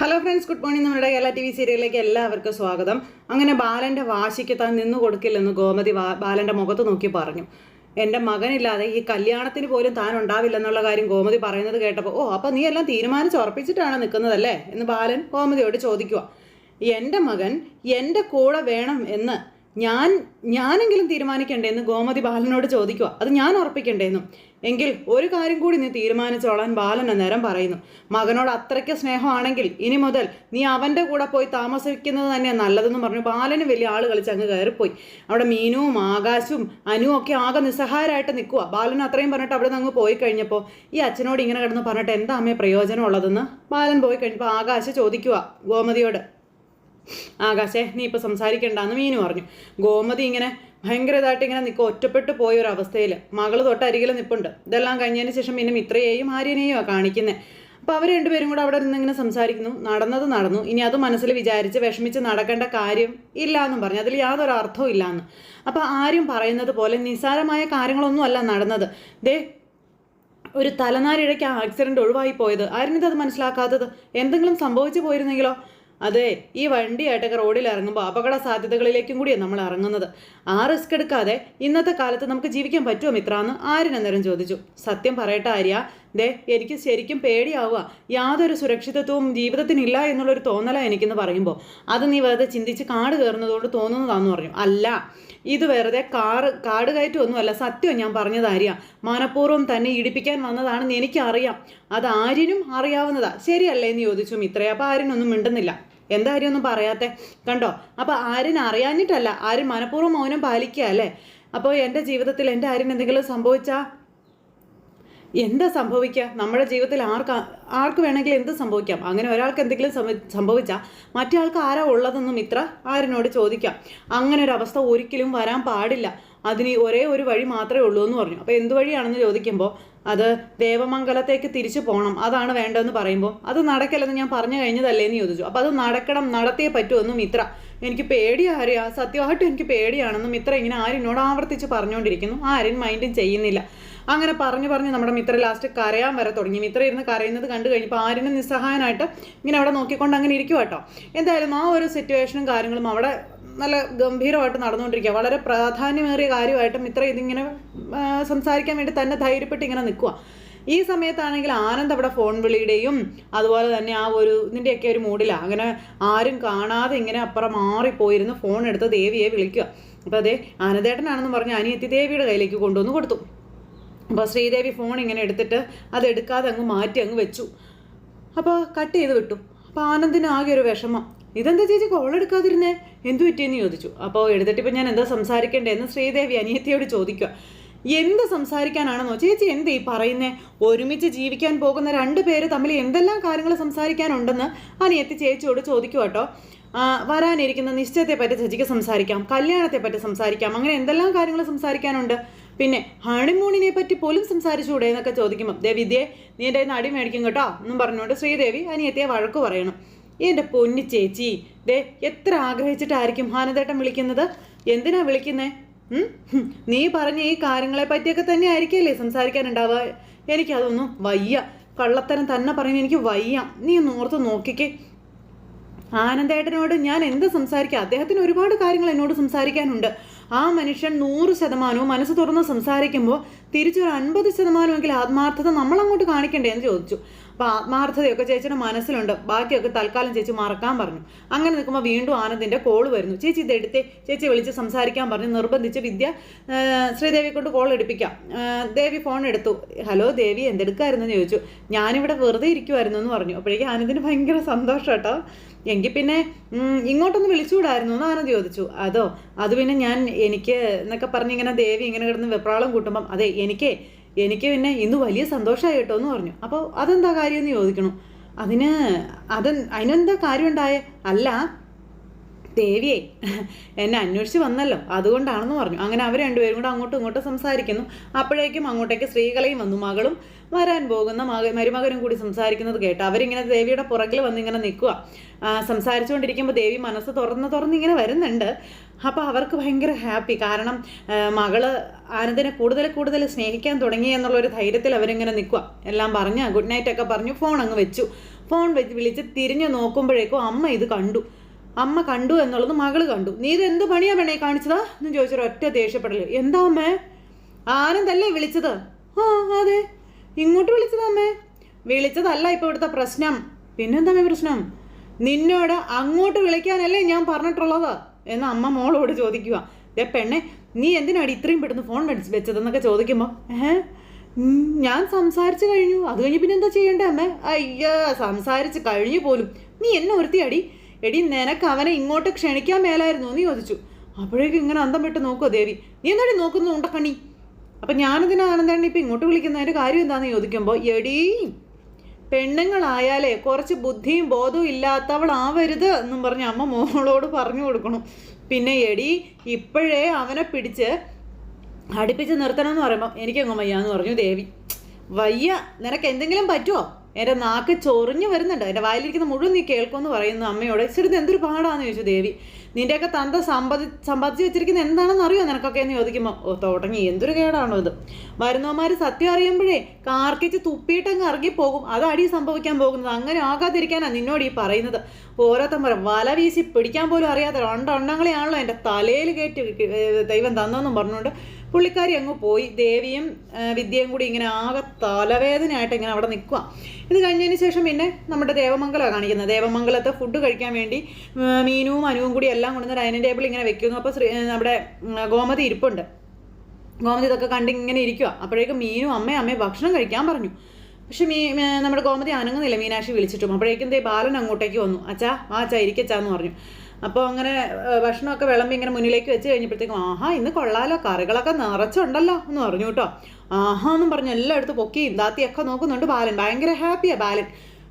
Hello friends good morning നമ്മുടെ Kerala T V സീരിയലിലേക്ക് എല്ലാവർക്കും സ്വാഗതം. അങ്ങനെ ബാലന്റെ വാശിക്ക് താൻ നിന്നു കൊടുക്കില്ലെന്ന് ഗോമതി ബാലന്റെ മുഖത്ത് നോക്കി പറഞ്ഞു. എന്റെ മകനില്ലാതെ ഈ കല്യാണത്തിന് പോലും താൻ ഉണ്ടാവില്ലെന്നുള്ള കാര്യം ഗോമതി പറയുന്നത് കേട്ടപ്പോൾ ഓ അപ്പം നീ എല്ലാം തീരുമാനിച്ച് ഉറപ്പിച്ചിട്ടാണ് നിൽക്കുന്നതല്ലേ? എന്ന് ബാലൻ ഗോമതിയോട് ചോദിക്കുക എന്റെ മകൻ എന്റെ കൂടെ വേണം എന്ന് ഞാൻ ഞാനെങ്കിലും തീരുമാനിക്കണ്ടേ? എന്ന് ഗോമതി ബാലനോട് ചോദിക്കുക അത് ഞാൻ ഉറപ്പിക്കണ്ടേന്നും. എങ്കിൽ ഒരു കാര്യം കൂടി നീ തീരുമാനിച്ചോളാൻ ബാലൻ അന്നേരം പറയുന്നു. മകനോട് അത്രയ്ക്ക് സ്നേഹമാണെങ്കിൽ ഇനി മുതൽ നീ അവന്റെ കൂടെ പോയി താമസിക്കുന്നത് തന്നെ നല്ലതെന്ന് പറഞ്ഞു. ബാലന് വലിയ ആൾ കളിച്ച് അങ്ങ് കയറിപ്പോയി. അവിടെ മീനുവും ആകാശവും അനുവും ഒക്കെ ആകെ നിസ്സഹായരായിട്ട് നിൽക്കുക ബാലൻ അത്രയും പറഞ്ഞിട്ട് അവിടെ നിന്ന് അങ്ങ് പോയി കഴിഞ്ഞപ്പോൾ ഈ അച്ഛനോട് ഇങ്ങനെ കിടന്ന് പറഞ്ഞിട്ട് എന്താ അമ്മയെ പ്രയോജനം ഉള്ളതെന്ന് ബാലൻ പോയി കഴിഞ്ഞപ്പോൾ ആകാശ ചോദിക്കുക ഗോമതിയോട്. ആകാശേ നീ ഇപ്പോൾ സംസാരിക്കണ്ടെന്ന് മീനു പറഞ്ഞു. ഗോമതി ഇങ്ങനെ ഭയങ്കര ഇതായിട്ട് ഇങ്ങനെ നിൽക്കുക ഒറ്റപ്പെട്ടു പോയ ഒരു അവസ്ഥയിൽ മകൾ തൊട്ട് അരികിൽ നിൽപ്പുണ്ട് ഇതെല്ലാം കഴിഞ്ഞതിന് ശേഷം പിന്നെ മിത്രയെയും ആര്യനെയും കാണിക്കുന്നത് അപ്പോൾ അവർ രണ്ടുപേരും കൂടെ അവിടെ നിന്ന് ഇങ്ങനെ സംസാരിക്കുന്നു. നടന്നത് നടന്നു. ഇനി അത് മനസ്സിൽ വിചാരിച്ച് വിഷമിച്ച് നടക്കേണ്ട കാര്യം ഇല്ല എന്നും പറഞ്ഞു. അതിൽ യാതൊരു അർത്ഥവും ഇല്ല എന്ന് അപ്പോൾ ആരും പറയുന്നത് പോലെ നിസ്സാരമായ കാര്യങ്ങളൊന്നും അല്ല നടന്നത്. ദേ ഒരു തലനാരിഴയ്ക്ക് ആക്സിഡന്റ് ഒഴിവായി പോയത്. ആരും ഇത് അത് മനസ്സിലാക്കാത്തത്? എന്തെങ്കിലും സംഭവിച്ചു പോയിരുന്നെങ്കിലോ? അതെ ഈ വണ്ടിയായിട്ടൊക്കെ റോഡിൽ ഇറങ്ങുമ്പോൾ അപകട സാധ്യതകളിലേക്കും കൂടിയാണ് നമ്മൾ ഇറങ്ങുന്നത്. ആ റിസ്ക് എടുക്കാതെ ഇന്നത്തെ കാലത്ത് നമുക്ക് ജീവിക്കാൻ പറ്റുമോ മിത്രാന്ന് ആര്യൻ അന്നേരം ചോദിച്ചു. സത്യം പറയട്ടെ ആര്യ ദേ എനിക്ക് ശരിക്കും പേടിയാവുക. യാതൊരു സുരക്ഷിതത്വവും ജീവിതത്തിനില്ല എന്നുള്ളൊരു തോന്നലാണ് എനിക്കെന്ന് പറയുമ്പോൾ അത് നീ വെറുതെ ചിന്തിച്ച് കാട് കയറുന്നതുകൊണ്ട് തോന്നുന്നതാന്ന് പറഞ്ഞു. അല്ല ഇത് വെറുതെ കാറ് കാട് കയറ്റമൊന്നുമല്ല സത്യം ഞാൻ പറഞ്ഞത് ആര്യ? മനഃപൂർവം തന്നെ ഇടിപ്പിക്കാൻ വന്നതാണെന്ന് എനിക്കറിയാം. അത് ആര്യനും അറിയാവുന്നതാ. ശരിയല്ലേ എന്ന് ചോദിച്ചു മിത്രയെ അപ്പോൾ ആര്യനൊന്നും മിണ്ടുന്നില്ല. എന്താ ആര്യൊന്നും പറയാത്തെ? കണ്ടോ? അപ്പോൾ ആര്യൻ അറിയാഞ്ഞിട്ടല്ല. ആര്യൻ മനഃപൂർവം മൗനം പാലിക്കുക അല്ലേ? അപ്പോൾ എന്റെ ജീവിതത്തിൽ എന്റെ ആര്യൻ എന്തെങ്കിലും സംഭവിച്ചാൽ എന്താ സംഭവിക്കുക? നമ്മുടെ ജീവിതത്തിൽ ആർക്ക് ആർക്ക് വേണമെങ്കിലും എന്ത് സംഭവിക്കാം? അങ്ങനെ ഒരാൾക്ക് എന്തെങ്കിലും സംഭ- സംഭവിച്ചാൽ മറ്റേ ആൾക്ക് ആരാ ഉള്ളതെന്നും ഇത്ര ആരിനോട് ചോദിക്കാം. അങ്ങനെ ഒരു അവസ്ഥ ഒരിക്കലും വരാൻ പാടില്ല. അതിന് ഒരേ ഒരു വഴി മാത്രമേ ഉള്ളൂ എന്ന് പറഞ്ഞു. അപ്പോൾ എന്ത് വഴിയാണെന്ന് ചോദിക്കുമ്പോൾ അത് ദേവമംഗലത്തേക്ക് തിരിച്ചു പോകണം അതാണ് വേണ്ടതെന്ന് പറയുമ്പോൾ അത് നടക്കില്ലെന്ന് ഞാൻ പറഞ്ഞു കഴിഞ്ഞതല്ലേ എന്ന് ചോദിച്ചു. അപ്പോൾ അത് നടക്കണം നടത്തിയേ പറ്റുമെന്നും ഇത്ര. എനിക്ക് പേടിയാ അറിയാം സത്യമായിട്ടും എനിക്ക് പേടിയാണെന്നും ഇത്ര ഇങ്ങനെ ആരിനോട് ആവർത്തിച്ച് പറഞ്ഞുകൊണ്ടിരിക്കുന്നു ആരും മൈൻഡും ചെയ്യുന്നില്ല. അങ്ങനെ പറഞ്ഞു പറഞ്ഞ് നമ്മുടെ മിത്ര ലാസ്റ്റ് കരയാൻ വരെ തുടങ്ങി. മിത്ര ഇരുന്ന് കരയുന്നത് കണ്ടു കഴിഞ്ഞപ്പോൾ ആരിനും നിസ്സഹായനായിട്ട് ഇങ്ങനെ അവിടെ നോക്കിക്കൊണ്ട് അങ്ങനെ ഇരിക്കും കേട്ടോ. എന്തായാലും ആ ഒരു സിറ്റുവേഷനും കാര്യങ്ങളും അവിടെ നല്ല ഗംഭീരമായിട്ട് നടന്നുകൊണ്ടിരിക്കുക വളരെ പ്രാധാന്യമേറിയ കാര്യമായിട്ട് മിത്ര ഇതിങ്ങനെ സംസാരിക്കാൻ വേണ്ടി തന്നെ ധൈര്യപ്പെട്ട് ഇങ്ങനെ നിൽക്കുക ഈ സമയത്താണെങ്കിൽ ആനന്ദ് അവിടെ ഫോൺ വിളിയുടെയും അതുപോലെ തന്നെ ആ ഒരു ഇതിന്റെയൊക്കെ ഒരു മൂഡിലാണ് അങ്ങനെ ആരും കാണാതെ ഇങ്ങനെ അപ്പുറം മാറിപ്പോയിരുന്ന് ഫോൺ എടുത്ത് ദേവിയെ വിളിക്കുക അപ്പോൾ അതെ ആനന്ദേട്ടനാണെന്ന് പറഞ്ഞ് അനിയത്തി ദേവിയുടെ കയ്യിലേക്ക് കൊണ്ടുവന്ന് കൊടുത്തു. അപ്പോൾ ശ്രീദേവി ഫോൺ ഇങ്ങനെ എടുത്തിട്ട് അത് എടുക്കാതെ അങ്ങ് മാറ്റി അങ്ങ് വെച്ചു. അപ്പോൾ കട്ട് ചെയ്ത് വിട്ടു. അപ്പോൾ ആനന്ദിന് ആകെ ഒരു വിഷമം. ഇതെന്താ ചേച്ചി കോൾ എടുക്കാതിരുന്നേ? എന്തു പറ്റിയെന്ന് ചോദിച്ചു. അപ്പോൾ എടുത്തിട്ട് ഇപ്പോൾ ഞാൻ എന്താ സംസാരിക്കേണ്ടതെന്ന് ശ്രീദേവി അനിയത്തിയോട് ചോദിക്കുക. എന്ത് സംസാരിക്കാനാണെന്നോ? ചേച്ചി എന്ത് ഈ പറയുന്നേ? ഒരുമിച്ച് ജീവിക്കാൻ പോകുന്ന രണ്ട് പേര് തമ്മിൽ എന്തെല്ലാം കാര്യങ്ങൾ സംസാരിക്കാനുണ്ടെന്ന് അനിയത്തി ചേച്ചിയോട് ചോദിക്കുക കേട്ടോ. വരാനിരിക്കുന്ന നിശ്ചയത്തെ പറ്റി ചേച്ചിക്ക് സംസാരിക്കാം. കല്യാണത്തെ പറ്റി സംസാരിക്കാം. അങ്ങനെ എന്തെല്ലാം കാര്യങ്ങൾ സംസാരിക്കാനുണ്ട്? പിന്നെ ഹണിമൂണിനെ പറ്റി പോലും സംസാരിച്ചുകൂടെ എന്നൊക്കെ ചോദിക്കുമ്പോൾ ദേ വിദ്യയെ നീ എന്റെ നടി മേടിക്കും കേട്ടോ എന്നും പറഞ്ഞുകൊണ്ട് ശ്രീദേവി അനിയത്തിയെ വഴക്ക് പറയണം. എന്റെ പൊന്നി ചേച്ചി ദേ എത്ര ആഗ്രഹിച്ചിട്ടായിരിക്കും ഹാനദേട്ടൻ വിളിക്കുന്നത്? എന്തിനാ വിളിക്കുന്നേ? നീ പറഞ്ഞ ഈ കാര്യങ്ങളെ പറ്റിയൊക്കെ തന്നെ ആയിരിക്കല്ലേ സംസാരിക്കാനുണ്ടാവുക എനിക്കതൊന്നും വയ്യ. കള്ളത്തരം തന്നെ പറയുന്നത് എനിക്ക് വയ്യ. നീ ഒന്ന് ഓർത്ത് നോക്കിക്കേ. ആനന്ദേട്ടനോട് ഞാൻ എന്ത് സംസാരിക്കാം? അദ്ദേഹത്തിന് ഒരുപാട് കാര്യങ്ങൾ എന്നോട് സംസാരിക്കാനുണ്ട്. ആ മനുഷ്യൻ നൂറ് ശതമാനവും മനസ്സ് തുറന്ന് സംസാരിക്കുമ്പോൾ തിരിച്ചൊരു അൻപത് ശതമാനമെങ്കിലും ആത്മാർത്ഥത നമ്മൾ അങ്ങോട്ട് കാണിക്കണ്ടേ എന്ന് ചോദിച്ചു. അപ്പോൾ ആത്മാർത്ഥതയൊക്കെ ചേച്ചിയുടെ മനസ്സിലുണ്ട്. ബാക്കിയൊക്കെ തൽക്കാലം ചേച്ചി മറക്കാൻ പറഞ്ഞു. അങ്ങനെ നിൽക്കുമ്പോൾ വീണ്ടും ആനന്ദിന്റെ കോൾ വരുന്നു. ചേച്ചി ഇതെടുത്തേ ചേച്ചി വിളിച്ച് സംസാരിക്കാൻ പറഞ്ഞു. നിർബന്ധിച്ച് വിദ്യ ശ്രീദേവി കൊണ്ട് കോൾ എടുപ്പിക്കാം. ദേവി ഫോൺ എടുത്തു. ഹലോ ദേവി എന്തെടുക്കായിരുന്നു? എന്ന് ചോദിച്ചു. ഞാനിവിടെ വെറുതെ ഇരിക്കുമായിരുന്നു എന്ന് പറഞ്ഞു. അപ്പോഴേക്കും ആനന്ദിന് ഭയങ്കര സന്തോഷം കേട്ടോ. എങ്കിൽ പിന്നെ ഇങ്ങോട്ടൊന്ന് വിളിച്ചുകൂടായിരുന്നു എന്ന് ആനന്ദ് ചോദിച്ചു. അതോ അത് പിന്നെ ഞാൻ എനിക്ക് എന്നൊക്കെ പറഞ്ഞ് ഇങ്ങനെ ദേവി ഇങ്ങനെ കിടന്ന് വെപ്രാളം കൂട്ടുമ്പം അതെ എനിക്ക് എനിക്ക് പിന്നെ ഇന്ന് വലിയ സന്തോഷമായി കേട്ടോ എന്ന് പറഞ്ഞു. അപ്പോൾ അതെന്താ കാര്യം എന്ന് ചോദിക്കണു. അതിന് അത് അതിനെന്താ കാര്യം ഉണ്ടായേ? അല്ല ദേവിയെ എന്നെ അന്വേഷിച്ച് വന്നല്ലോ. അതുകൊണ്ടാണെന്ന് പറഞ്ഞു. അങ്ങനെ അവർ രണ്ടുപേരും കൂടെ അങ്ങോട്ടും ഇങ്ങോട്ടും സംസാരിക്കുന്നു. അപ്പോഴേക്കും അങ്ങോട്ടേക്ക് സ്ത്രീകളെയും വന്നു. മകളും വരാൻ പോകുന്ന മക മരുമകനും കൂടി സംസാരിക്കുന്നത് കേട്ട് അവരിങ്ങനെ ദേവിയുടെ പുറകിൽ വന്ന് ഇങ്ങനെ നിൽക്കുക സംസാരിച്ചുകൊണ്ടിരിക്കുമ്പോൾ ദേവി മനസ്സ് തുറന്ന് തുറന്ന് ഇങ്ങനെ വരുന്നുണ്ട്. അപ്പോൾ അവർക്ക് ഭയങ്കര ഹാപ്പി. കാരണം മകൾ ആനന്ദിനെ കൂടുതൽ കൂടുതൽ സ്നേഹിക്കാൻ തുടങ്ങി എന്നുള്ളൊരു ധൈര്യത്തിൽ അവരിങ്ങനെ നിൽക്കുക എല്ലാം പറഞ്ഞ് ഗുഡ് നൈറ്റ് ഒക്കെ പറഞ്ഞു ഫോൺ അങ്ങ് വെച്ചു. ഫോൺ വെച്ച് വിളിച്ച് തിരിഞ്ഞു നോക്കുമ്പോഴേക്കും അമ്മ ഇത് കണ്ടു. അമ്മ കണ്ടു എന്നുള്ളത് മകൾ കണ്ടു. നീ ഇത് എന്ത് പണിയാ പെണ്ണേ കാണിച്ചതാ? എന്ന് ചോദിച്ചൊരു ഒറ്റ ദേഷ്യപ്പെടൽ. എന്താ അമ്മേ? ആനന്ദല്ലേ വിളിച്ചത്. ആ അതെ. ഇങ്ങോട്ട് വിളിച്ചതാ അമ്മേ? വിളിച്ചതല്ല ഇപ്പൊ ഇവിടുത്തെ പ്രശ്നം. പിന്നെന്താ പ്രശ്നം? നിന്നോട് അങ്ങോട്ട് വിളിക്കാനല്ലേ ഞാൻ പറഞ്ഞിട്ടുള്ളത്. എന്ന് അമ്മ മോളോട് ചോദിക്കുക. ദേ പെണ്ണെ നീ എന്തിനാടി ഇത്രയും പെട്ടെന്ന് ഫോൺ വെച്ച് വെച്ചതെന്നൊക്കെ ചോദിക്കുമ്പോൾ ഏഹ്? ഞാൻ സംസാരിച്ചു കഴിഞ്ഞു. അത് കഴിഞ്ഞ് പിന്നെ എന്താ ചെയ്യണ്ടേ അമ്മേ? അയ്യ സംസാരിച്ച് കഴിഞ്ഞു പോലും. നീ എന്നെ ഒരുത്തിയടി. എടി നിനക്ക് അവനെ ഇങ്ങോട്ട് ക്ഷണിക്കാൻ മേലായിരുന്നു എന്ന് ചോദിച്ചു അപ്പോഴേക്കും ഇങ്ങനെ അന്തം വിട്ട് നോക്കുമോ ദേവി. നീ എന്താടി നോക്കുന്നു ഉണ്ടക്കണ്ണി അപ്പം ഞാനതിന് ആനന്ദാണ് ഇപ്പം ഇങ്ങോട്ട് വിളിക്കുന്നതിന്റെ കാര്യം എന്താണെന്ന് ചോദിക്കുമ്പോൾ എടീ പെണ്ണുങ്ങളായാലേ കുറച്ച് ബുദ്ധിയും ബോധവും ഇല്ലാത്തവളാവരുത് എന്നും പറഞ്ഞ് അമ്മ മോളോട് പറഞ്ഞു കൊടുക്കണം. പിന്നെ എടി ഇപ്പോഴേ അവനെ പിടിച്ച് അടുപ്പിച്ച് നിർത്തണം എന്ന് പറയുമ്പോൾ എനിക്കങ്ങ് വയ്യാന്ന് പറഞ്ഞു ദേവി. വയ്യ. നിനക്ക് എന്തെങ്കിലും പറ്റുമോ എന്റെ നാക്ക് ചൊറിഞ്ഞു വരുന്നുണ്ട്. എന്റെ വായിലിരിക്കുന്ന മുഴുവൻ നീ കേൾക്കുമെന്ന് പറയുന്നു അമ്മയോട്. ചെറുത് എന്തൊരു പാടാന്ന് ചോദിച്ചു ദേവി. നിന്റെയൊക്കെ തന്ത സമ്പാദി സമ്പാദിച്ച് വെച്ചിരിക്കുന്ന എന്താണെന്ന് അറിയോ നിനക്കൊക്കെ എന്ന് ചോദിക്കുമ്പോൾ ഓ തുടങ്ങി എന്തൊരു കേടാണോ ഇത്. വരുന്നവന്മാർ സത്യം അറിയുമ്പോഴേ കാർക്കിച്ച് തുപ്പിയിട്ടങ്ങ് ഇറങ്ങിപ്പോകും അതാടി സംഭവിക്കാൻ പോകുന്നത് അങ്ങനെ ആകാതിരിക്കാനാണ് നിന്നോട് ഈ പറയുന്നത്. ഓരോത്തം പറ വല വീശി പിടിക്കാൻ പോലും അറിയാത്ത രണ്ടെണ്ണങ്ങളെയാണല്ലോ എന്റെ തലയിൽ കയറ്റി ദൈവം തന്നെന്നും പറഞ്ഞുകൊണ്ട് പുള്ളിക്കാരി അങ്ങ് പോയി. ദേവിയും വിദ്യയും കൂടി ഇങ്ങനെ ആകെ തലവേദനയായിട്ട് ഇങ്ങനെ അവിടെ നിൽക്കുക ഇത് കഴിഞ്ഞതിന് ശേഷം പിന്നെ നമ്മുടെ ദേവമംഗലമാണ് കാണിക്കുന്നത്. ദേവമംഗലത്തെ ഫുഡ് കഴിക്കാൻ വേണ്ടി മീനുവും അനുവും കൂടി എല്ലാം കൊണ്ടുവന്ന് ഡൈനിങ് ടേബിൾ ഇങ്ങനെ വെക്കുന്നു. അപ്പോൾ ശ്രീ നമ്മുടെ ഗോമതി ഇരിപ്പുണ്ട്. ഗോമതി ഇതൊക്കെ കണ്ട് ഇങ്ങനെ ഇരിക്കുക അപ്പോഴേക്കും മീനും അമ്മയും അമ്മയും ഭക്ഷണം കഴിക്കാൻ പറഞ്ഞു. പക്ഷെ മീ നമ്മുടെ ഗോമതി അനങ്ങുന്നില്ല. മീനാക്ഷി വിളിച്ചിട്ടും. അപ്പോഴേക്കും ദേ ബാലൻ അങ്ങോട്ടേക്ക് വന്നു. അച്ഛാ ആ അച്ഛാ ഇരിക്കച്ചാന്ന് പറഞ്ഞു. അപ്പോൾ അങ്ങനെ ഭക്ഷണമൊക്കെ വിളമ്പി ഇങ്ങനെ മുന്നിലേക്ക് വെച്ച് കഴിഞ്ഞപ്പോഴത്തേക്കും ആഹാ ഇന്ന് കൊള്ളാലോ കറികളൊക്കെ നിറച്ചുണ്ടല്ലോ എന്ന് പറഞ്ഞു കേട്ടോ. ആഹാ എന്നും പറഞ്ഞു എല്ലായിടത്തും പൊക്കി ഇന്താത്തിയൊക്കെ നോക്കുന്നുണ്ട് ബാലൻ. ഭയങ്കര ഹാപ്പിയാണ് ബാലൻ.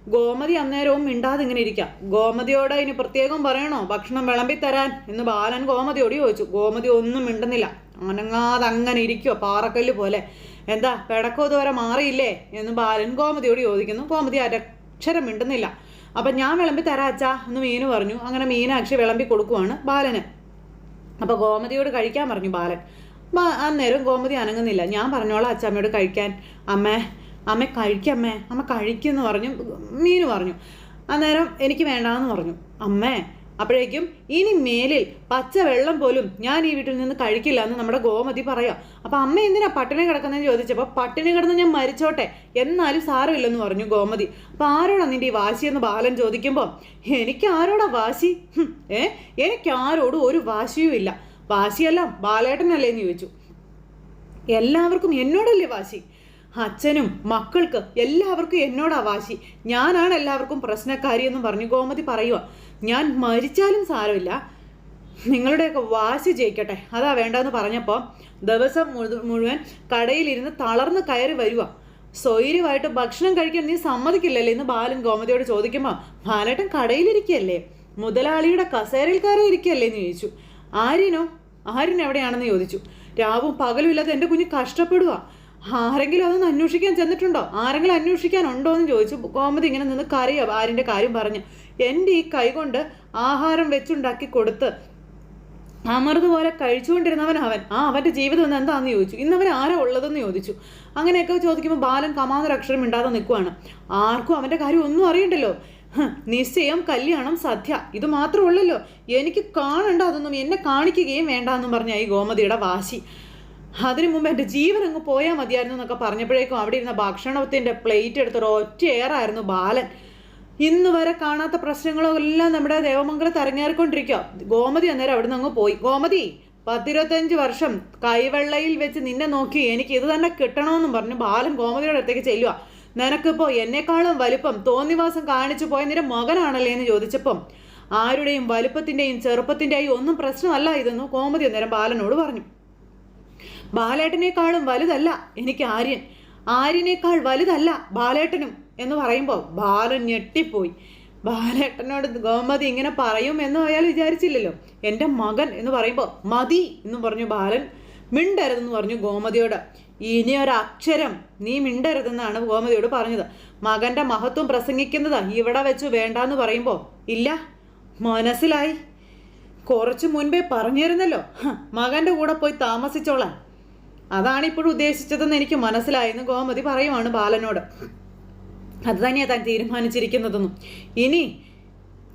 ഗോമതി അന്നേരവും മിണ്ടാതെ ഇങ്ങനെ ഇരിക്കാം. ഗോമതിയോട് ഇനി പ്രത്യേകം പറയണോ? ഭക്ഷണം വിളമ്പി തരാൻ? എന്ന് ബാലൻ ഗോമതിയോട് ചോദിച്ചു. ഗോമതി ഒന്നും മിണ്ടുന്നില്ല. അനങ്ങാതെ അങ്ങനെ ഇരിക്കുവോ പാറക്കല്ല് പോലെ. എന്താ പിടക്കോ ഇതുവരെ മാറിയില്ലേ? എന്ന് ബാലൻ ഗോമതിയോട് ചോദിക്കുന്നു. ഗോമതി അരക്ഷരം മിണ്ടുന്നില്ല. അപ്പം ഞാൻ വിളമ്പി തരാം അച്ഛാ എന്ന് മീന് പറഞ്ഞു. അങ്ങനെ മീനാക്ഷി വിളമ്പി കൊടുക്കുവാണ് ബാലന്. അപ്പോൾ ഗോമതിയോട് കഴിക്കാൻ പറഞ്ഞു ബാലൻ. അന്നേരം ഗോമതി അനങ്ങുന്നില്ല. ഞാൻ പറഞ്ഞോളാം അച്ഛമ്മയോട് കഴിക്കാൻ. അമ്മേ അമ്മ കഴിക്കമ്മേ അമ്മ. കഴിക്കുമെന്ന് പറഞ്ഞു മീന് പറഞ്ഞു. അന്നേരം എനിക്ക് വേണ്ടാന്ന് പറഞ്ഞു. അമ്മേ അപ്പോഴേക്കും ഇനി മേലിൽ പച്ചവെള്ളം പോലും ഞാൻ ഈ വീട്ടിൽ നിന്ന് കഴിക്കില്ല എന്ന് നമ്മുടെ ഗോമതി പറയാം. അപ്പം അമ്മ എന്തിനാ പട്ടിണി കിടക്കുന്നതെന്ന് ചോദിച്ചപ്പോൾ പട്ടിണി കിടന്ന് ഞാൻ മരിച്ചോട്ടെ എന്നാലും സാരമില്ലെന്ന് പറഞ്ഞു ഗോമതി. അപ്പം ആരോടാ നിന്റെ ഈ എന്ന് ബാലൻ ചോദിക്കുമ്പോൾ എനിക്ക് ആരോടാ വാശി? ഏ? എനിക്ക് ആരോടും ഒരു വാശിയും ഇല്ല. വാശിയല്ല ബാലേട്ടനല്ലേ എന്ന് ചോദിച്ചു. എല്ലാവർക്കും എന്നോടല്ലേ വാശി? അച്ഛനും മക്കൾക്ക് എല്ലാവർക്കും എന്നോടാ വാശി. ഞാനാണ് എല്ലാവർക്കും പ്രശ്നക്കാരി എന്നും പറഞ്ഞു ഗോമതി പറയുക ഞാൻ മരിച്ചാലും സാരമില്ല. നിങ്ങളുടെയൊക്കെ വാശി ജയിക്കട്ടെ. അതാ വേണ്ടെന്ന് പറഞ്ഞപ്പോൾ ദിവസം മുഴു- മുഴുവൻ കടയിലിരുന്ന് തളർന്ന് കയറി വരിക സ്വൈര്യമായിട്ട് ഭക്ഷണം കഴിക്കാൻ നീ സമ്മതിക്കില്ലല്ലേ? എന്ന് ബാലൻ ഗോമതിയോട് ചോദിക്കുമ്പോൾ ബാലേട്ടൻ കടയിലിരിക്കുകയല്ലേ മുതലാളിയുടെ കസേരയിൽ കയറി ഇരിക്കുകയല്ലേ എന്ന് ചോദിച്ചു. ആര്യനോ? ആര്യൻ എവിടെയാണെന്ന് ചോദിച്ചു. രാവും പകലും ഇല്ലാതെ എന്റെ കുഞ്ഞ് കഷ്ടപ്പെടുക ആരെങ്കിലും അതൊന്ന് അന്വേഷിക്കാൻ ചെന്നിട്ടുണ്ടോ? ആരെങ്കിലും അന്വേഷിക്കാനുണ്ടോ എന്ന് ചോദിച്ചു ഗോമതി ഇങ്ങനെ നിന്ന് കറിയോ ആരിന്റെ കാര്യം പറഞ്ഞു. എന്റെ ഈ കൈകൊണ്ട് ആഹാരം വെച്ചുണ്ടാക്കി കൊടുത്ത് അമർതുപോലെ പോലെ കഴിച്ചുകൊണ്ടിരുന്നവൻ അവൻ. ആ അവന്റെ ജീവിതം ഇന്ന് എന്താണെന്ന് ചോദിച്ചു. ഇന്ന് അവൻ ആരാ ഉള്ളതെന്ന് ചോദിച്ചു. അങ്ങനെയൊക്കെ ചോദിക്കുമ്പോൾ ബാലൻ കമാന്നൊരു അക്ഷരം മിണ്ടാതെ നിൽക്കുവാണ്. ആർക്കും അവന്റെ കാര്യം ഒന്നും അറിയണ്ടല്ലോ. നിശ്ചയം കല്യാണം സദ്യ. ഇത് മാത്രമല്ലല്ലോ എനിക്ക് കാണണ്ട അതൊന്നും എന്നെ കാണിക്കുകയും വേണ്ട എന്നും പറഞ്ഞ ഈ ഗോമതിയുടെ വാശി. അതിനു മുമ്പ് എന്റെ ജീവൻ അങ്ങ് പോയാൽ മതിയായിരുന്നു എന്നൊക്കെ പറഞ്ഞപ്പോഴേക്കും അവിടെ ഇരുന്ന ഭക്ഷണത്തിന്റെ പ്ലേറ്റ് എടുത്തൊരു ഒറ്റ ഏറായിരുന്നു ബാലൻ. ഇന്ന് വരെ കാണാത്ത പ്രശ്നങ്ങളോ എല്ലാം നമ്മുടെ ദേവമംഗലത്ത് അരങ്ങേറിക്കൊണ്ടിരിക്കുക. ഗോമതി അന്നേരം അവിടെ നിന്ന് അങ്ങ് പോയി. ഗോമതി പത്തിരുപത്തഞ്ച് വർഷം കൈവെള്ളയിൽ വെച്ച് നിന്നെ നോക്കി എനിക്ക് ഇത് തന്നെ കിട്ടണമെന്നും പറഞ്ഞു ബാലൻ ഗോമതിയുടെ അടുത്തേക്ക് ചെല്ലുക നിനക്കിപ്പോ എന്നെക്കാളും വലിപ്പം തോന്നിവാസം കാണിച്ചു പോയ നിന്റെ മകനാണല്ലേ എന്ന് ചോദിച്ചപ്പം ആരുടെയും വലുപ്പത്തിന്റെയും ചെറുപ്പത്തിന്റെയും ഒന്നും പ്രശ്നമല്ല ഇതെന്ന് കോമതി അന്നേരം ബാലനോട് പറഞ്ഞു. ബാലേട്ടനേക്കാളും വലുതല്ല എനിക്ക് ആര്യൻ. ആര്യനേക്കാൾ വലുതല്ല ബാലേട്ടനും എന്ന് പറയുമ്പോൾ ബാലൻ ഞെട്ടിപ്പോയി. ബാലേട്ടനോട് ഗോമതി ഇങ്ങനെ പറയും എന്ന് അയാൾ വിചാരിച്ചില്ലല്ലോ. എന്റെ മകൻ എന്ന് പറയുമ്പോൾ മതി എന്ന് പറഞ്ഞു ബാലൻ. മിണ്ടരുതെന്ന് പറഞ്ഞു ഗോമതിയോട്. ഇനി ഒരക്ഷരം നീ മിണ്ടരുതെന്നാണ് ഗോമതിയോട് പറഞ്ഞത്. മകന്റെ മഹത്വം പ്രസംഗിക്കുന്നത് ഇവിടെ വെച്ച് വേണ്ടാന്ന് പറയുമ്പോൾ ഇല്ല മനസ്സിലായി. കുറച്ചു മുൻപേ പറഞ്ഞിരുന്നല്ലോ. മകന്റെ കൂടെ പോയി താമസിച്ചോളാൻ. അതാണ് ഇപ്പോഴും ഉദ്ദേശിച്ചതെന്ന് എനിക്ക് മനസ്സിലായെന്ന് ഗോമതി പറയുവാണ് ബാലനോട്. അത് തന്നെയാണ് താൻ തീരുമാനിച്ചിരിക്കുന്നതെന്നും. ഇനി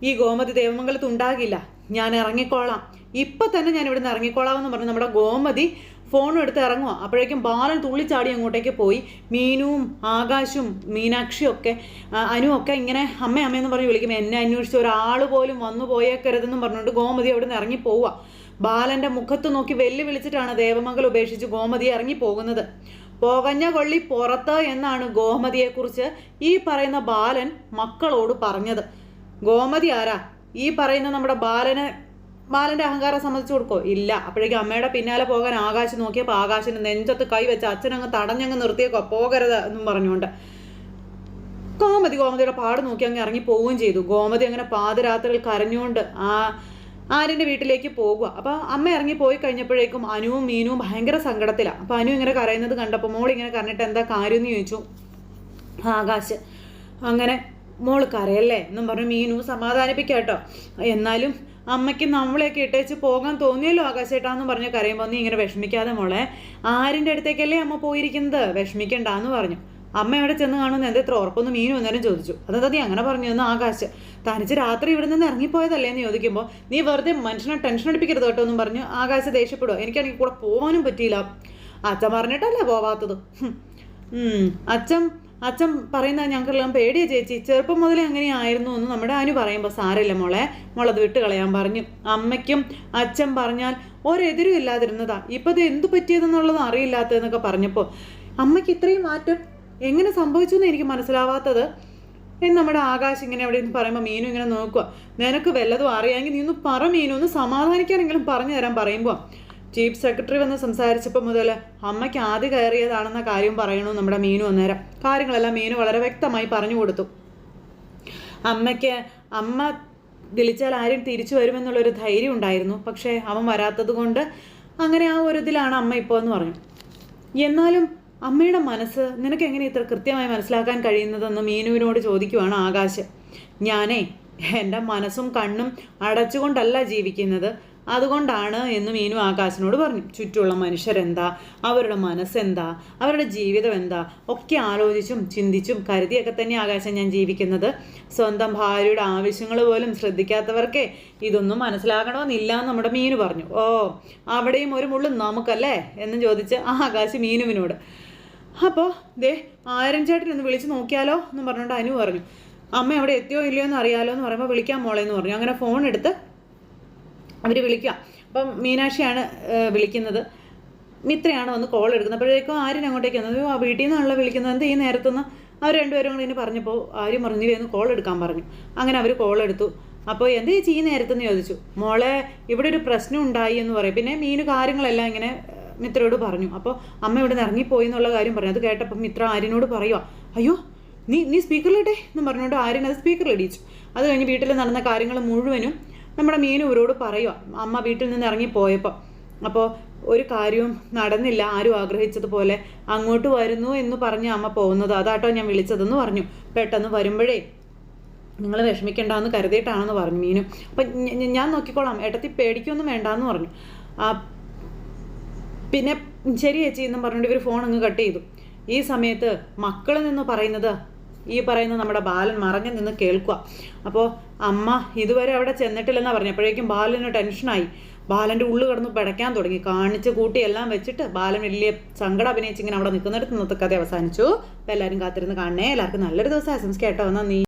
ഈ ഗോമതി ദേവമംഗലത്ത് ഉണ്ടാകില്ല. ഞാൻ ഇറങ്ങിക്കോളാം. ഇപ്പം തന്നെ ഞാൻ ഇവിടുന്ന് ഇറങ്ങിക്കോളാം എന്ന് പറഞ്ഞ് നമ്മുടെ ഗോമതി ഫോണും എടുത്ത് ഇറങ്ങുക അപ്പോഴേക്കും ബാലൻ തുള്ളിച്ചാടി അങ്ങോട്ടേക്ക് പോയി. മീനുവും ആകാശും മീനാക്ഷിയും ഒക്കെ അനു ഒക്കെ ഇങ്ങനെ അമ്മ അമ്മയെന്ന് പറഞ്ഞ് വിളിക്കും. എന്നെ അന്വേഷിച്ച് ഒരാൾ പോലും വന്നു പോയേക്കരുതെന്നും പറഞ്ഞുകൊണ്ട് ഗോമതി അവിടെ നിന്ന് ഇറങ്ങി പോവുക ബാലന്റെ മുഖത്ത് നോക്കി വെല്ലുവിളിച്ചിട്ടാണ് ദേവമംഗൽ ഉപേക്ഷിച്ച് ഗോമതി ഇറങ്ങി പോകുന്നത് പോകഞ്ഞ കൊള്ളി പുറത്ത് എന്നാണ് ഗോമതിയെക്കുറിച്ച് ഈ പറയുന്ന ബാലൻ മക്കളോട് പറഞ്ഞത്. ഗോമതി ആരാ? ഈ പറയുന്ന നമ്മുടെ ബാലന് ബാലന്റെ അഹങ്കാരം സമ്മതിച്ചു കൊടുക്കോ? ഇല്ല. അപ്പോഴേക്കും അമ്മയുടെ പിന്നാലെ പോകാൻ ആകാശം നോക്കിയപ്പോൾ ആകാശിന് നെഞ്ചത്ത് കൈ വെച്ച് അച്ഛനങ്ങ് തടഞ്ഞങ്ങ് നിർത്തിയേക്കോ? പോകരുത് എന്നും പറഞ്ഞുകൊണ്ട്. ഗോമതി ഗോമതിയുടെ പാട് നോക്കി അങ്ങ് ഇറങ്ങി പോവുകയും ചെയ്തു. ഗോമതി അങ്ങനെ പാതിരാത്രികൾ കരഞ്ഞുകൊണ്ട് ആ ആര്യന്റെ വീട്ടിലേക്ക് പോകുക. അപ്പോൾ അമ്മ ഇറങ്ങി പോയി കഴിഞ്ഞപ്പോഴേക്കും അനുവും മീനുവും ഭയങ്കര സങ്കടത്തിലാണ് അപ്പോൾ അനു ഇങ്ങനെ കരയുന്നത് കണ്ടപ്പോൾ മോൾ ഇങ്ങനെ കരഞ്ഞിട്ട് എന്താ കാര്യം എന്ന് ചോദിച്ചു. ആകാശ് അങ്ങനെ മോൾ കരയല്ലേ എന്നും പറഞ്ഞു മീനു സമാധാനിപ്പിക്കാട്ടോ എന്നാലും അമ്മയ്ക്ക് നമ്മളെയൊക്കെ ഇട്ടേച്ച് പോകാൻ തോന്നിയല്ലോ ആകാശേട്ടാന്ന് പറഞ്ഞ് കരയുമ്പോൾ നീ ഇങ്ങനെ വിഷമിക്കാതെ മോളെ. ആരിന്റെ അടുത്തേക്കല്ലേ അമ്മ പോയിരിക്കുന്നത്? വിഷമിക്കണ്ടെന്ന് പറഞ്ഞു. അമ്മ അവിടെ ചെന്ന് കാണുമെന്ന് എന്താ ഇത്ര ഉറപ്പൊന്ന് മീനു അന്നേരം ചോദിച്ചു. അതെന്താ നീ അങ്ങനെ പറഞ്ഞു എന്ന് ആകാശ്. തനിച്ച് രാത്രി ഇവിടെ നിന്ന് ഇറങ്ങിപ്പോയതല്ലേ എന്ന് ചോദിക്കുമ്പോൾ നീ വെറുതെ മനുഷ്യനെ ടെൻഷൻ അടിപ്പിക്കരുത് കേട്ടോ എന്നും പറഞ്ഞു. ആകാശ ദേഷ്യപ്പെടുവോ? എനിക്കാണെങ്കിൽ കൂടെ പോകാനും പറ്റിയില്ല. അച്ഛൻ പറഞ്ഞിട്ടല്ലേ പോവാത്തത്. അച്ഛൻ അച്ഛൻ പറയുന്ന ഞങ്ങൾക്കെല്ലാം പേടിയാ ചേച്ചി. ചെറുപ്പം മുതലേ അങ്ങനെയായിരുന്നു എന്ന് നമ്മുടെ അനു പറയുമ്പോൾ സാരമില്ല മോളെ മോളത് വിട്ട് കളയാൻ പറഞ്ഞു. അമ്മയ്ക്കും അച്ഛൻ പറഞ്ഞാൽ ഒരെതിരും ഇല്ലാതിരുന്നതാ. ഇപ്പം ഇത് എന്തു പറ്റിയതെന്നുള്ളത് അറിയില്ലാത്തതെന്നൊക്കെ പറഞ്ഞപ്പോൾ അമ്മയ്ക്ക് ഇത്രയും മാറ്റം എങ്ങനെ സംഭവിച്ചു എന്ന് എനിക്ക് മനസ്സിലാവാത്തത്? എന്ന് നമ്മുടെ ആകാശ് ഇങ്ങനെ എവിടെ നിന്ന് പറയുമ്പോൾ മീനു ഇങ്ങനെ നോക്കുക നിനക്ക് വല്ലതും അറിയാമെങ്കിൽ നീ ഒന്ന് പറ മീനു ഒന്ന് സമാധാനിക്കാനെങ്കിലും പറഞ്ഞു തരാൻ പറയുമ്പോൾ ചീഫ് സെക്രട്ടറി വന്ന് സംസാരിച്ചപ്പോൾ മുതൽ അമ്മയ്ക്ക് ആദ്യം കയറിയതാണെന്ന കാര്യം പറയണു നമ്മുടെ മീനു അന്നേരം. കാര്യങ്ങളെല്ലാം മീനു വളരെ വ്യക്തമായി പറഞ്ഞു കൊടുത്തു. അമ്മയ്ക്ക് അമ്മ വിളിച്ചാൽ ആരും തിരിച്ചു വരുമെന്നുള്ളൊരു ധൈര്യം ഉണ്ടായിരുന്നു. പക്ഷേ അവൻ വരാത്തത് കൊണ്ട് അങ്ങനെ ആ ഒരു ഇതിലാണ് അമ്മ ഇപ്പോൾ എന്ന് പറഞ്ഞു. എന്നാലും അമ്മയുടെ മനസ്സ് നിനക്ക് എങ്ങനെ ഇത്ര കൃത്യമായി മനസ്സിലാക്കാൻ കഴിയുന്നതെന്ന് മീനുവിനോട് ചോദിക്കുവാണ് ആകാശ്. ഞാനേ എന്റെ മനസ്സും കണ്ണും അടച്ചുകൊണ്ടല്ല ജീവിക്കുന്നത്. അതുകൊണ്ടാണ് എന്ന് മീനു ആകാശിനോട് പറഞ്ഞു. ചുറ്റുമുള്ള മനുഷ്യരെന്താ? അവരുടെ മനസ്സെന്താ? അവരുടെ ജീവിതം എന്താ ഒക്കെ ആലോചിച്ചും ചിന്തിച്ചും കരുതിയൊക്കെ തന്നെ ആകാശം ഞാൻ ജീവിക്കുന്നത്. സ്വന്തം ഭാര്യയുടെ ആവശ്യങ്ങൾ പോലും ശ്രദ്ധിക്കാത്തവർക്കേ ഇതൊന്നും മനസ്സിലാകണമെന്നില്ല എന്ന് നമ്മുടെ മീനു പറഞ്ഞു. ഓ അവിടെയും ഒരു മുള്ളു നമുക്കല്ലേ? എന്ന് ചോദിച്ച് ആകാശ് മീനുവിനോട്. അപ്പോൾ ദേ ചേട്ടൻ ഒന്ന് വിളിച്ച് നോക്കിയാലോ എന്ന് പറഞ്ഞുകൊണ്ട് അനു പറഞ്ഞു. അമ്മ എവിടെ എത്തിയോ ഇല്ലയോ എന്ന് അറിയാലോ എന്ന് പറയുമ്പോൾ വിളിക്കാൻ മോളെ എന്ന് പറഞ്ഞു. അങ്ങനെ ഫോൺ എടുത്ത് അവർ വിളിക്കുക അപ്പം മീനാക്ഷിയാണ് വിളിക്കുന്നത്. മിത്രയാണ് വന്ന് കോൾ എടുക്കുന്നത്. അപ്പോഴേക്കും ആര്യൻ അങ്ങോട്ടേക്ക് വന്നത് ആ വീട്ടിൽ നിന്നാണല്ലോ വിളിക്കുന്നത്. എന്ത് ഈ നേരത്തുനിന്ന് അവർ രണ്ടുപേരും കൂടി ഇനി പറഞ്ഞപ്പോൾ ആര്യം പറഞ്ഞു നീ ഒന്ന് കോൾ എടുക്കാൻ പറഞ്ഞു. അങ്ങനെ അവർ കോൾ എടുത്തു. അപ്പോൾ എന്ത് ചേച്ചി ഈ നേരത്തെന്ന് ചോദിച്ചു? മോളെ ഇവിടെ ഒരു പ്രശ്നം ഉണ്ടായി എന്ന് പറയും. പിന്നെ മീന് കാര്യങ്ങളെല്ലാം ഇങ്ങനെ മിത്രയോട് പറഞ്ഞു. അപ്പോൾ അമ്മ ഇവിടെ നിന്ന് ഇറങ്ങിപ്പോയി എന്നുള്ള കാര്യം പറഞ്ഞു. അത് കേട്ടപ്പോൾ മിത്ര ആര്യനോട് പറയുക അയ്യോ നീ നീ സ്പീക്കറിലിട്ടെ എന്ന് പറഞ്ഞുകൊണ്ട് ആര്യൻ അത് സ്പീക്കറിൽ ഇടിച്ചു അത് കഴിഞ്ഞ് വീട്ടിൽ നടന്ന കാര്യങ്ങൾ മുഴുവനും നമ്മുടെ മീനു ഇവരോട് പറയുക അമ്മ വീട്ടിൽ നിന്ന് ഇറങ്ങിപ്പോയപ്പോൾ അപ്പോൾ ഒരു കാര്യവും നടന്നില്ല ആരും ആഗ്രഹിച്ചതുപോലെ അങ്ങോട്ട് വരുന്നു എന്ന് പറഞ്ഞ് അമ്മ പോകുന്നത്. അതാട്ടോ ഞാൻ വിളിച്ചതെന്ന് പറഞ്ഞു. പെട്ടെന്ന് വരുമ്പോഴേ നിങ്ങൾ വിഷമിക്കേണ്ടെന്ന് കരുതിയിട്ടാണെന്ന് പറഞ്ഞു മീനും. അപ്പം ഞാൻ നോക്കിക്കോളാം. ഏട്ടത്തി പേടിക്കൊന്നും വേണ്ടാന്ന് പറഞ്ഞു. പിന്നെ ശരി ചേച്ചി എന്നും പറഞ്ഞുകൊണ്ട് ഇവർ ഫോൺ അങ്ങ് കട്ട് ചെയ്തു. ഈ സമയത്ത് മക്കളിൽ നിന്ന് പറയുന്നത് ഈ പറയുന്ന നമ്മുടെ ബാലൻ മറഞ്ഞു നിന്ന് കേൾക്കുക. അപ്പോൾ അമ്മ ഇതുവരെ അവിടെ ചെന്നിട്ടില്ലെന്നാണ് പറഞ്ഞു. അപ്പോഴേക്കും ബാലന് ടെൻഷനായി ബാലന്റെ ഉള്ളു കിടന്ന് പിടയ്ക്കാൻ തുടങ്ങി. കാണിച്ച് കൂട്ടി എല്ലാം വെച്ചിട്ട് ബാലൻ വലിയ സങ്കടം അഭിനയിച്ചിങ്ങനെ അവിടെ നിൽക്കുന്നിടത്ത് ഇന്നത്തെ കഥ അവസാനിച്ചു. അപ്പോൾ എല്ലാവരും കാത്തിരുന്ന് കാണണേ. എല്ലാവർക്കും നല്ലൊരു ദിവസം ആശംസിക്കാം കേട്ടോ. നന്ദി